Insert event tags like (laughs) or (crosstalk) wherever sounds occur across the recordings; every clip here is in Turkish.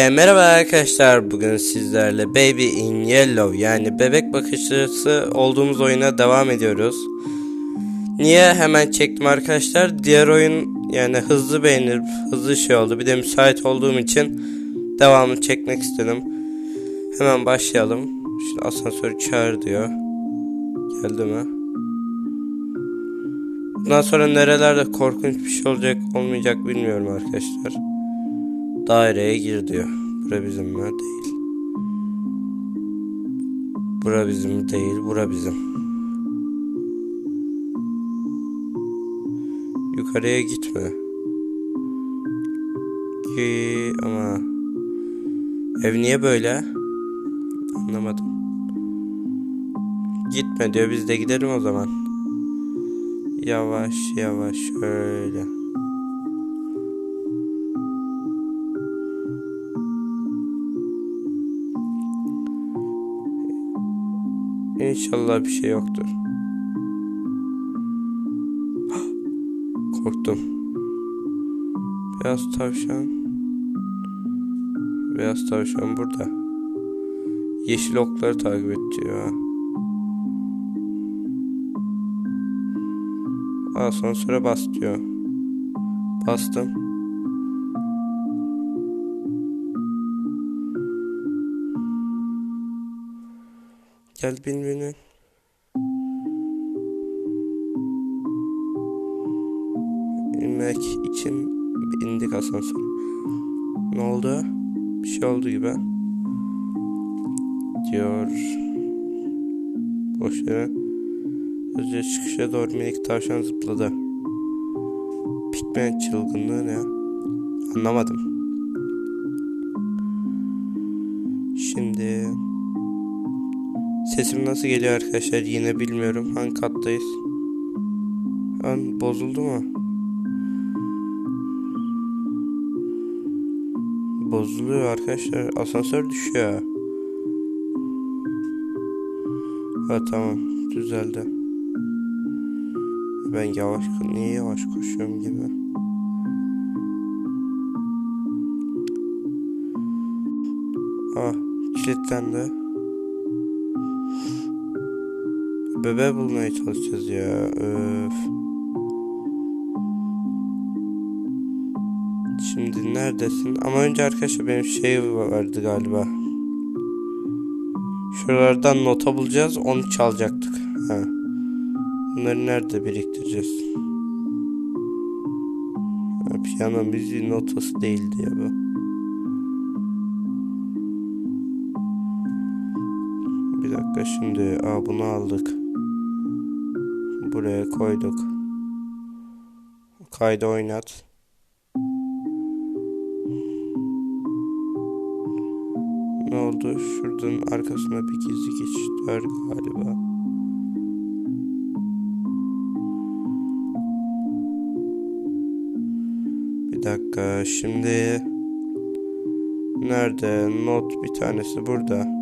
E, merhaba arkadaşlar bugün sizlerle Baby in Yellow yani bebek bakıcısı olduğumuz oyuna devam ediyoruz. Niye hemen çektim arkadaşlar? Diğer oyun yani hızlı beğenir, hızlı şey oldu. Bir de müsait olduğum için devamını çekmek istedim. Hemen başlayalım. Şimdi asansör çağır diyor. Geldi mi? Bundan sonra nerelerde korkunç bir şey olacak olmayacak bilmiyorum arkadaşlar. Daireye gir diyor. Bura bizim mi? Değil. Bura bizim değil. Bura bizim. Yukarıya gitme. Ki ama ev niye böyle? Anlamadım. Gitme diyor. Biz de gidelim o zaman. Yavaş yavaş şöyle. İnşallah bir şey yoktur. Korktum. Beyaz tavşan. Beyaz tavşan burada. Yeşil okları takip et diyor. Asansöre bas diyor. Bastım. Bin binin. İnmek için indik asansör. Ne oldu? Bir şey oldu gibi. Diyor. Boş yere. Hızlıca çıkışa doğru minik tavşan zıpladı. Pikmen çılgınlığı ne? Anlamadım. Sesim nasıl geliyor arkadaşlar yine bilmiyorum. Hangi kattayız? An bozuldu mu? Bozuluyor arkadaşlar. Asansör düşüyor. Ha tamam düzeldi. Ben yavaş niye yavaş koşuyorum gibi. Ah kilitlendi. Bebe bulmaya çalışacağız ya. Öf. Şimdi neredesin? Ama önce arkadaşlar benim şey vardı galiba. Şuralardan nota bulacağız. Onu çalacaktık. Ha. Bunları nerede biriktireceğiz? Ha, piyano müziği notası değildi ya bu. Bir dakika şimdi. Aa bunu aldık. Buraya koyduk. Kaydı oynat. Ne oldu? Şuradan arkasına bir gizli geçiş var galiba. Bir dakika şimdi nerede not bir tanesi burada.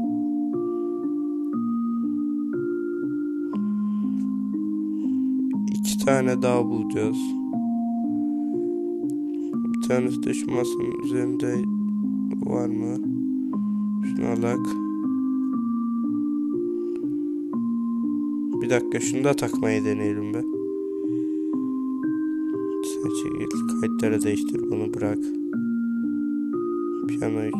İki tane daha bulacağız. Bir tanesi de şu masanın üzerinde var mı? Şunu alak. Bir dakika şunu da takmayı deneyelim be. Sen çekil. Kayıtları değiştir bunu bırak. Piyanoyu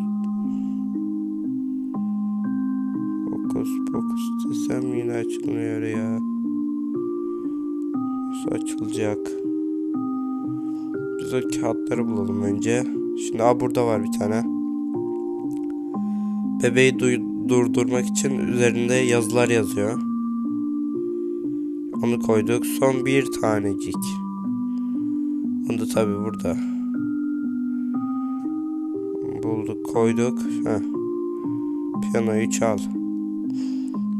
Fokus fokus desem yine açılmıyor ya. Açılacak? Biz o kağıtları bulalım önce. Şimdi aa burada var bir tane. Bebeği durdurmak için üzerinde yazılar yazıyor. Onu koyduk. Son bir tanecik. Onu da tabi burada. Bulduk koyduk. Heh. Piyanoyu çal.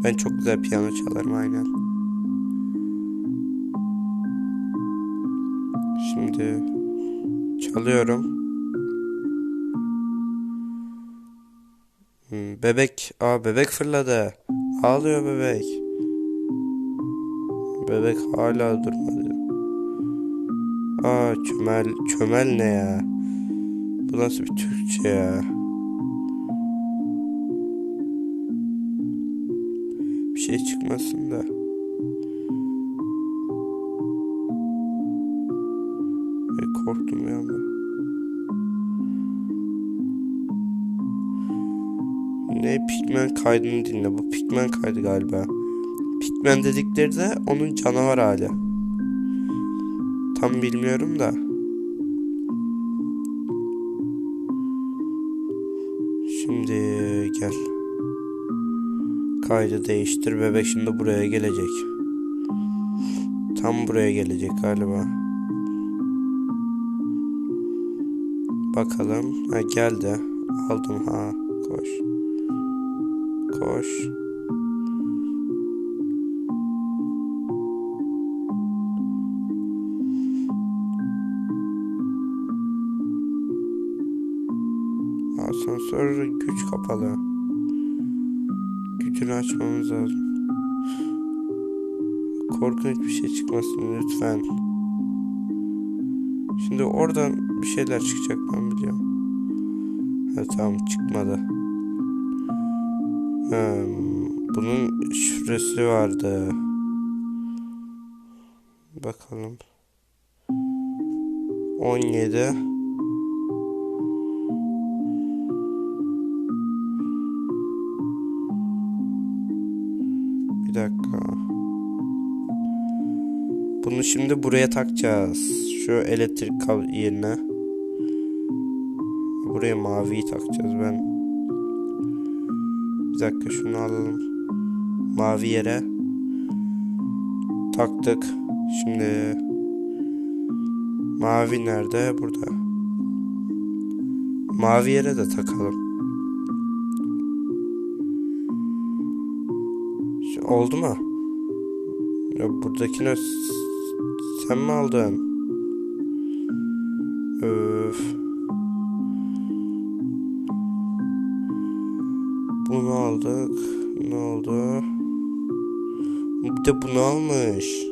Ben çok güzel piyano çalarım aynen. Alıyorum. Hmm, bebek. Aa bebek fırladı. Ağlıyor bebek. Bebek hala durmadı. Aa çömel. Çömel ne ya? Bu nasıl bir Türkçe ya? Bir şey çıkmasın da. Ne pigmen kaydını dinle. Bu pigmen kaydı galiba. Pigmen dedikleri de onun canavar hali. Tam bilmiyorum da. Şimdi gel. Kaydı değiştir. Bebek şimdi buraya gelecek. Tam buraya gelecek galiba. Bakalım. Ha geldi. Aldım ha. Koş. Koş. Asansör güç kapalı. Gücünü açmamız lazım. Korkunç bir şey çıkmasın lütfen. Şimdi oradan bir şeyler çıkacak ben biliyorum. Ha tamam çıkmadı. Hmm, bunun şifresi vardı. Bakalım. 17 Bir dakika. Bunu şimdi buraya takacağız. Şu elektrik yerine. Buraya maviyi takacağız ben. Bir dakika şunu alalım. Mavi yere. Taktık. Şimdi mavi nerede? Burada. Mavi yere de takalım. Şu- Oldu mu? Ya buradakine sen mi aldın? Aldık. Ne oldu? Bir de bunu almış.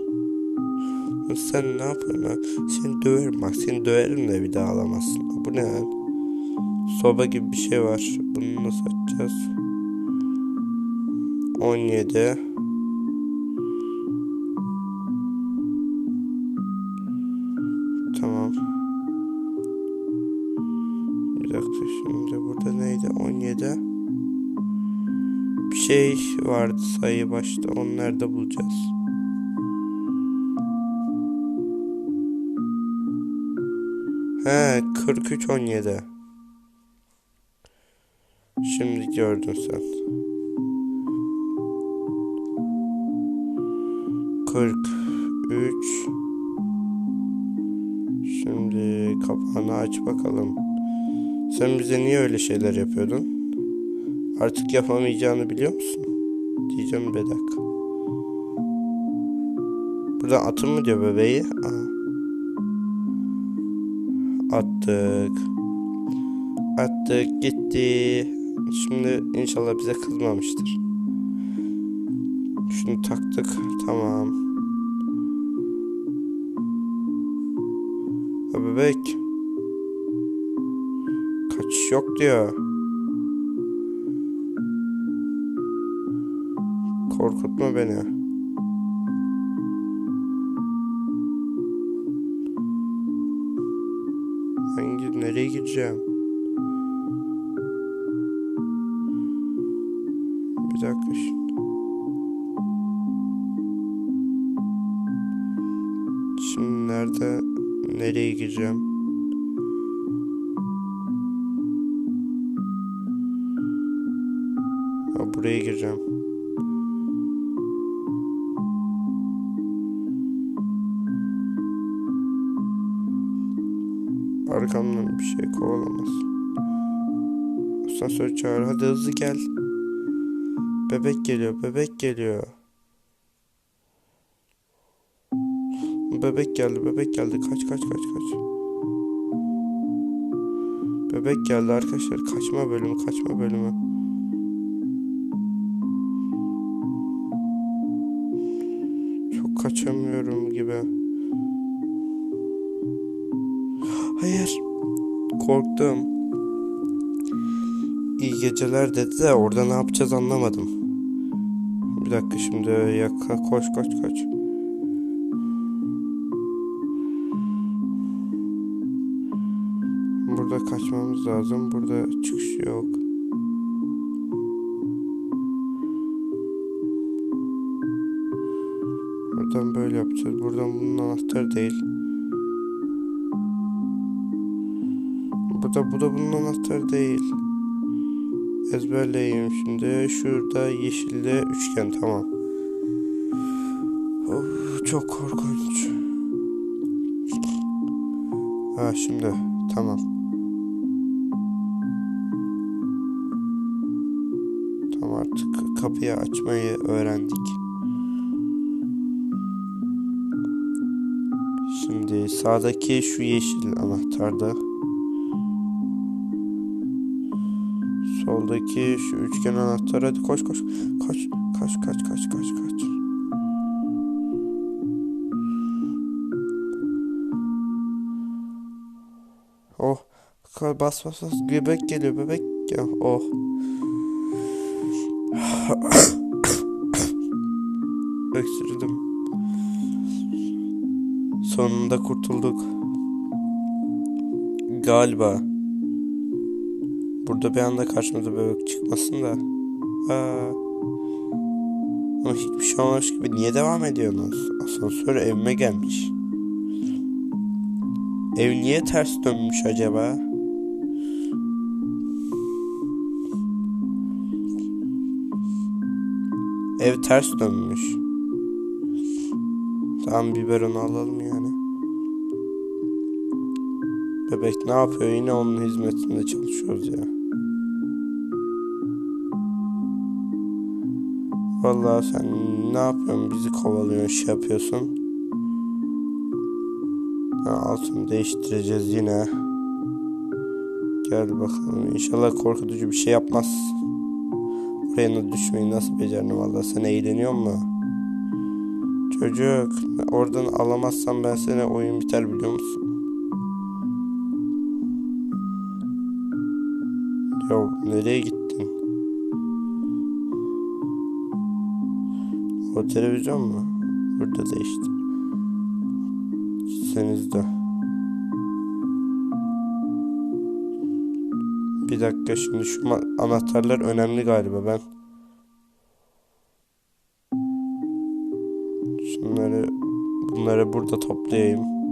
Sen ne yapıyorsun ha? Seni döverim bak seni döverim de bir daha alamazsın. Bu ne? Soba gibi bir şey var. Bunu nasıl açacağız? 17 Tamam. Bir dakika şimdi burada neydi? 17 Bir şey vardı sayı başta. Onu nerede bulacağız? He 43 17 Şimdi gördün sen. 43 Şimdi kapağını aç bakalım. Sen bize niye öyle şeyler yapıyordun? Artık yapamayacağını biliyor musun? Diyeceğim bir dakika. Burada atın mı diyor bebeği? Aa. Attık. Attık gitti. Şimdi inşallah bize kızmamıştır. Şunu taktık. Tamam. Ha bebek. Kaçış yok diyor. Korkutma beni. Hangi nereye gideceğim? Bir dakika şimdi. Şimdi nerede nereye gireceğim? Ha, buraya gireceğim. Arkamdan bir şey kovalamaz. Asansör çağır. Hadi hızlı gel. Bebek geliyor. Bebek geliyor. Bebek geldi. Bebek geldi. Kaç kaç kaç kaç. Bebek geldi arkadaşlar. Kaçma bölümü. Kaçma bölümü. İyi geceler dedi de orada ne yapacağız anlamadım. Bir dakika şimdi yaka koş koş koş. Burada kaçmamız lazım. Burada çıkış yok. Buradan böyle yapacağız. Buradan bunun anahtarı değil. Burada bu da bunun anahtarı değil. Ezberleyeyim şimdi. Şurada yeşilde üçgen tamam. Of, çok korkunç. Ha şimdi tamam. Tamam artık kapıyı açmayı öğrendik. Şimdi sağdaki şu yeşil anahtarda. Soldaki şu üçgen anahtar hadi koş koş koş kaç kaç kaç kaç kaç. Oh bas bas bas bebek geliyor bebek gel oh. (coughs) Öksürdüm. Sonunda kurtulduk. Galiba. Burada bir anda karşımıza bebek çıkmasın da. Aa. Ama hiçbir şey olmamış gibi niye devam ediyorsunuz? Asansör evime gelmiş. Ev niye ters dönmüş acaba? Ev ters dönmüş. Tamam biberonu alalım yani. Bebek ne yapıyor? Yine onun hizmetinde çalışıyoruz ya. Vallahi sen ne yapıyorsun? Bizi kovalıyorsun, şey yapıyorsun. Altını değiştireceğiz yine. Gel bakalım. İnşallah korkutucu bir şey yapmaz. Oraya düşmeyi nasıl becerdin valla. Sen eğleniyor mu? Çocuk oradan alamazsam ben seni oyun biter biliyor musun? Ya nereye gittin? O televizyon mu? Burada da işte. Gitseniz de. Bir dakika şimdi şu anahtarlar önemli galiba ben. Şunları bunları burada toplayayım.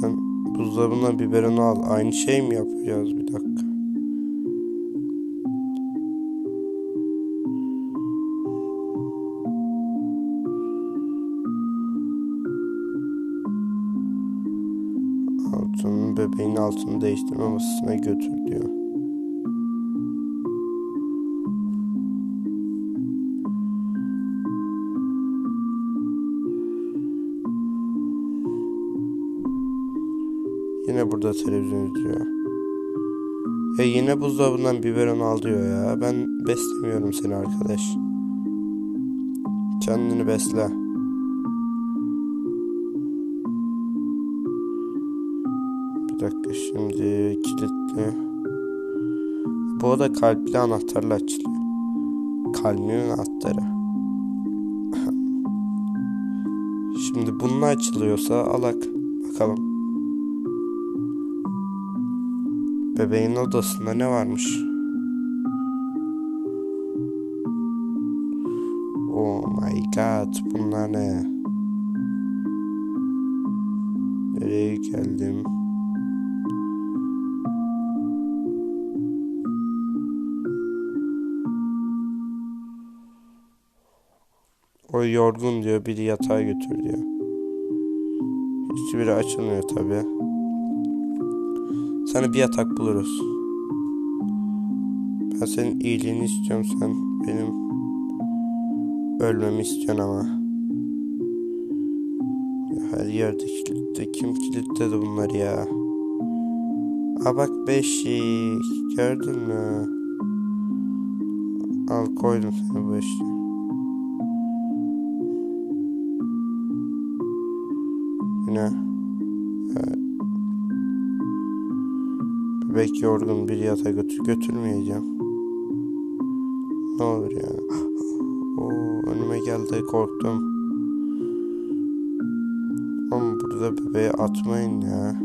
Sen buzdolabından biberini al. Aynı şey mi yapacağız bir dakika? Altının bebeğin altını değiştirme masasına götür diyor. Yine burada televizyon izliyor. Ya yine buzdolabından biberon al diyor ya. Ben beslemiyorum seni arkadaş. Kendini besle. Bir dakika şimdi kilitli. Bu da kalpli anahtarla açılıyor. Kalbinin anahtarı. (laughs) Şimdi bununla açılıyorsa alak. Bakalım. Bebeğin odasında ne varmış? Oh my god bunlar ne? Nereye geldim? O yorgun diyor biri yatağa götür diyor. Hiçbiri açılmıyor tabi. Sana bir yatak buluruz. Ben senin iyiliğini istiyorum sen benim ölmemi istiyorsun ama. Her yerde kilitte. Kim kilitledi bunları ya? Aa bak beşik. Gördün mü? Al koydum seni beşik. Yine Bebek yorgun bir yatağa götür götürmeyeceğim. Ne olur ya. (gasps) Oo, önüme geldi korktum. Ama burada bebeği atmayın ya.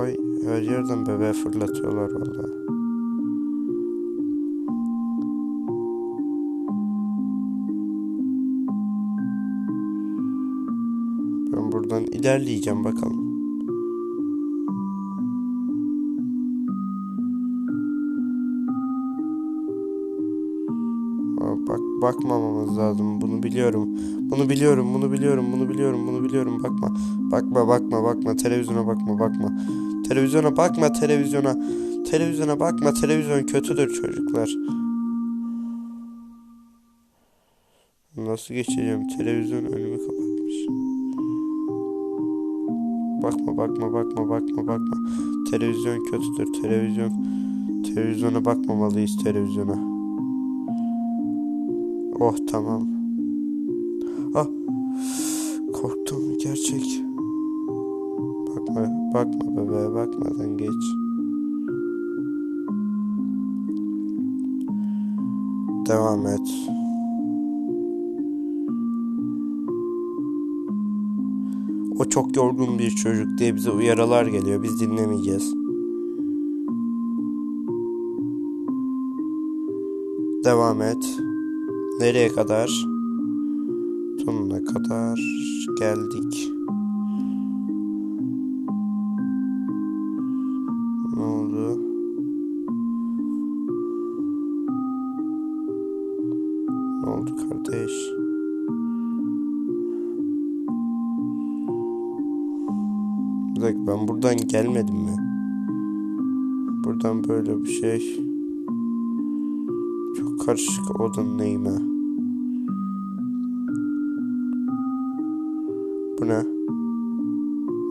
Ay her yerden bebeği fırlatıyorlar vallahi. Buradan ilerleyeceğim bakalım. Bak bakmamamız lazım. Bunu biliyorum. Bunu biliyorum. Bunu biliyorum. Bunu biliyorum. Bunu biliyorum. Bakma. Bakma bakma bakma. Televizyona bakma bakma. Televizyona bakma televizyona. Televizyona bakma. Televizyon kötüdür çocuklar. Nasıl geçeceğim? Televizyon önümü kapatmış. Bakma bakma bakma bakma bakma. Televizyon kötüdür. Televizyon. Televizyona bakmamalıyız televizyona. Oh tamam. Ah. Korktum gerçek. Bakma bakma bebeğe bakmadan geç. Devam et. O çok yorgun bir çocuk diye bize uyarılar geliyor. Biz dinlemeyeceğiz. Devam et. Nereye kadar? Sonuna kadar geldik. Dakika ben buradan gelmedim mi? Buradan böyle bir şey. Çok karışık odanın neyime. Bu ne?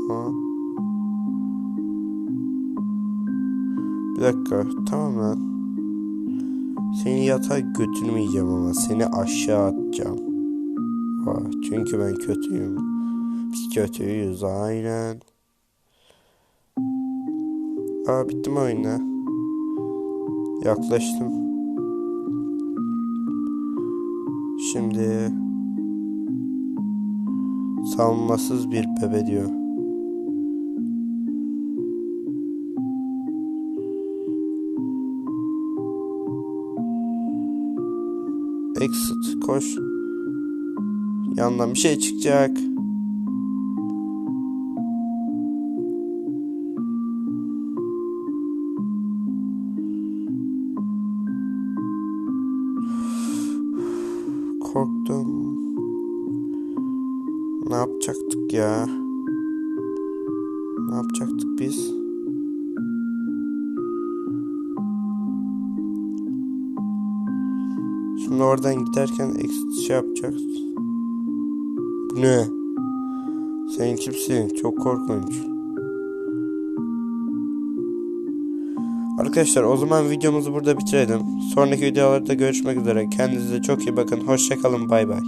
Ha? Bir dakika. Tamam lan. Seni yatağa götürmeyeceğim ama seni aşağı atacağım. Ha, çünkü ben kötüyüm. Biz kötüyüz aynen. Aa bitti mi? Yaklaştım. Şimdi savunmasız bir bebe diyor. Exit koş. Yandan bir şey çıkacak. Korktum. Ne yapacaktık ya? Ne yapacaktık biz? Şimdi oradan giderken exit şey yapacağız. Ne? Sen kimsin? Çok korkunç. Arkadaşlar o zaman videomuzu burada bitirelim. Sonraki videolarda görüşmek üzere. Kendinize çok iyi bakın. Hoşçakalın. Bay bay.